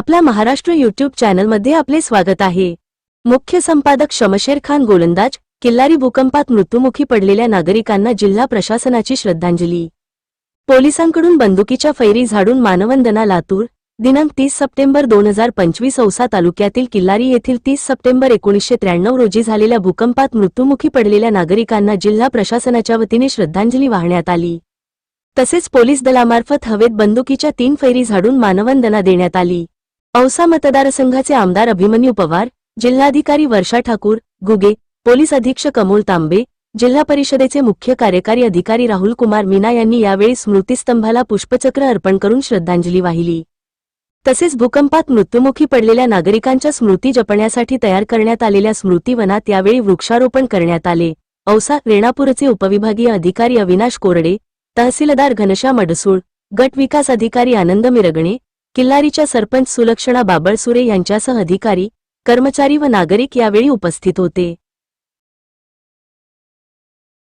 आपल्या महाराष्ट्र युट्यूब चॅनलमध्ये आपले स्वागत आहे. मुख्य संपादक शमशेर खान गोलंदाज किल्लारी भूकंपात मृत्यूमुखी पडलेल्या नागरिकांना जिल्हा प्रशासनाची श्रद्धांजली. पोलिसांकडून बंदुकीच्या फैरी झाडून मानवंदना लातूर दिनांक तीस सप्टेंबर दोन हजार पंचवीस औसा तालुक्यातील किल्लारी येथील तीस सप्टेंबर एकोणीसशे त्र्याण्णव रोजी झालेल्या भूकंपात मृत्युमुखी पडलेल्या नागरिकांना जिल्हा प्रशासनाच्या वतीने श्रद्धांजली वाहण्यात आली. तसेच पोलीस दलामार्फत हवेत बंदुकीच्या तीन फैरी झाडून मानवंदना देण्यात आली. औसा मतदारसंघाचे आमदार अभिमन्यू पवार जिल्हाधिकारी वर्षा ठाकूर गुगे पोलीस अधीक्षक अमोल तांबे जिल्हा परिषदेचे मुख्य कार्यकारी अधिकारी राहुल कुमार मीना यांनी यावेळी स्मृतिस्तंभाला पुष्पचक्र अर्पण करून श्रद्धांजली वाहिली. तसेच भूकंपात मृत्युमुखी पडलेल्या नागरिकांच्या स्मृती जपण्यासाठी तयार करण्यात आलेल्या स्मृतीवनात यावेळी वृक्षारोपण करण्यात आले. औसा रेणापूरचे उपविभागीय अधिकारी अविनाश कोरडे तहसीलदार घनश्याम अडसूळ गट विकास अधिकारी आनंद मिरगणे किल्लारीच्या सरपंच सुलक्षणा बाबळसुरे यांच्यासह अधिकारी कर्मचारी व नागरिक यावेळी उपस्थित होते.